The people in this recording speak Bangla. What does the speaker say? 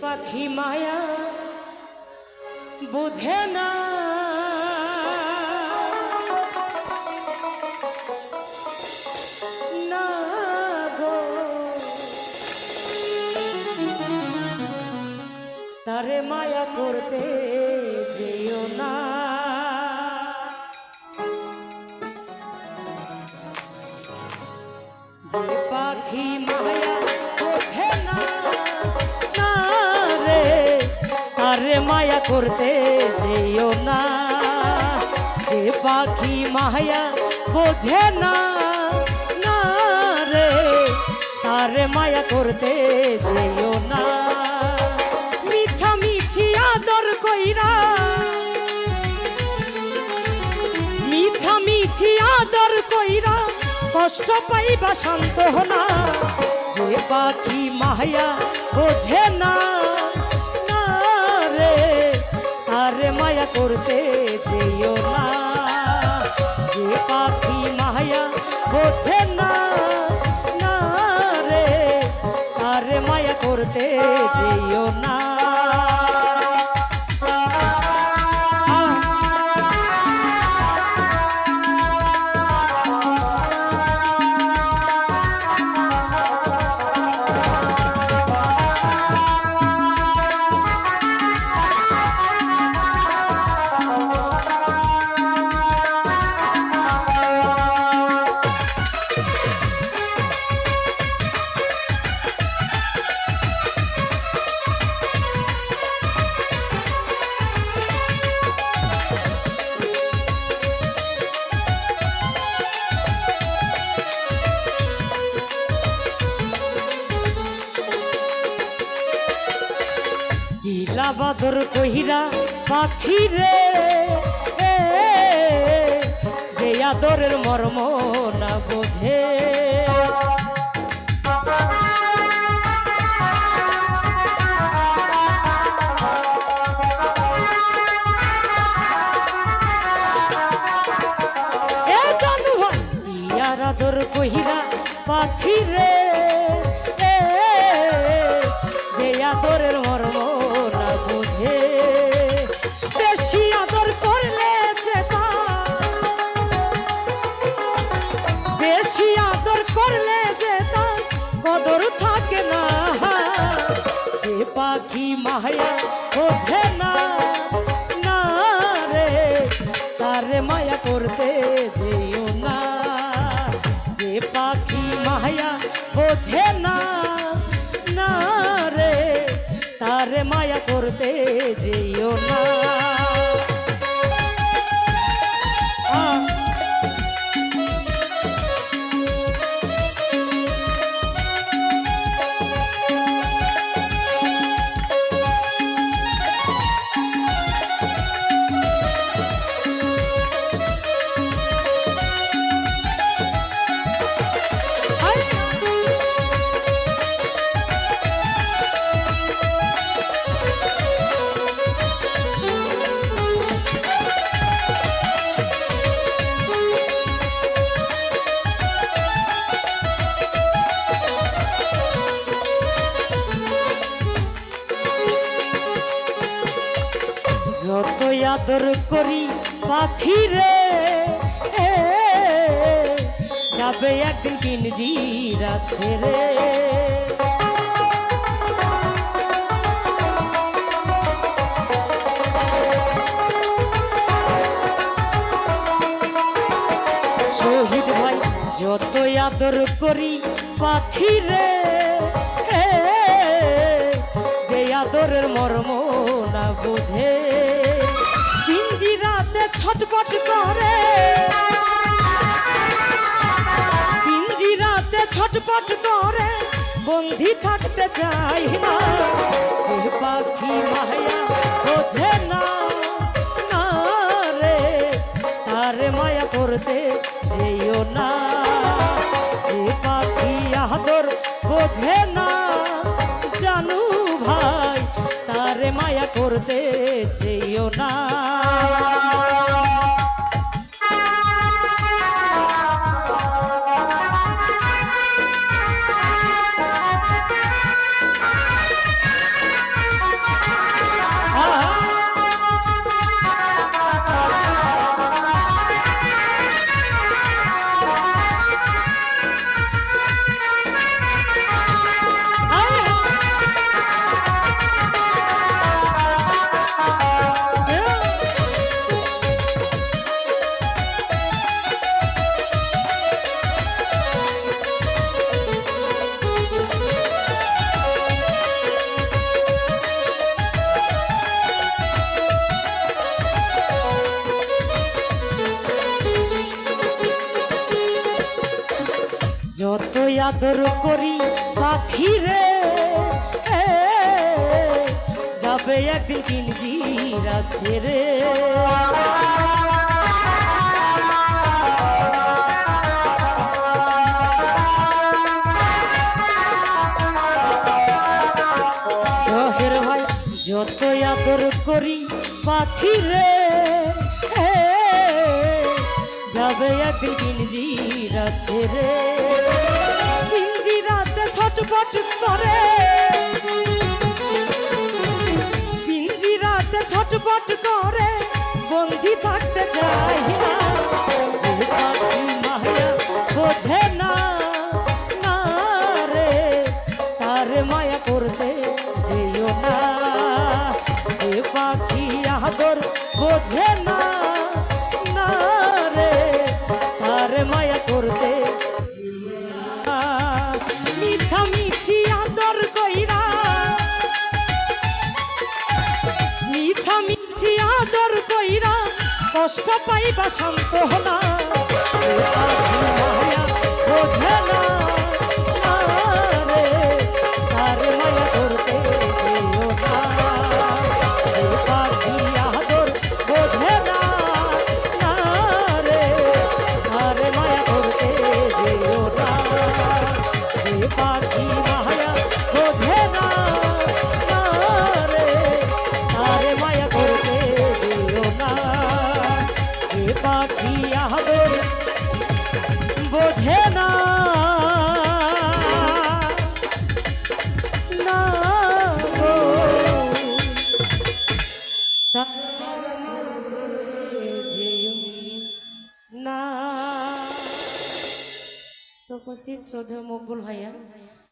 পাখি মায়া বুঝে না। তারে মায়া করতে যেও না। মায়া করতে যেও না। যে পাখি মায়া বোঝে না না রে, তারে মায়া করতে যেও না। মিছা মিছি আদর কইরা, মিছা মিছি আদর কইরা কষ্ট পাইবা শান্ত না। যে পাখি মায়া বোঝে না না মায়া করতে যেও না। যে পাখি মায়া বোঝে না না রে আরে মায়া করতে যেও না। গিলা বাদর কহিরা, পাখি রে যে আদরের মর্ম না বোঝে? আদর কহিরা, পাখি রে যে আদরের মর্ম বেশি আদর করলে যে তার বদর থাকে না। যে পাখি মায়া আদর করি পাখি রে যাবে একদিন কিনজিরা ছেড়ে শহীদ ভাই, যত আদর করি পাখি রে যে আদরের মর্ম না বুঝে। ছটপট করে। পিঞ্জি রাতে ছটপট করে, বন্ধি থাকতে চাই না। পাখি মায়া বোঝে না রে, তারে মায়া করতে যেও না। যে পাখি আদর বোঝে না, জানু ভাই, তারে মায়া করতে যেও না। আদর করি পাখি রে যাবে একদিন জিরা ছেড়ে যত আদর করি পাখি রে যাবে একদিন জিরা Yeah. ছটপট করে। করে। কষ্ট পাইবা শান্ত হলা। না। না না। তো উপস্থিত শ্রদ্ধা মকবুল ভাইয়া।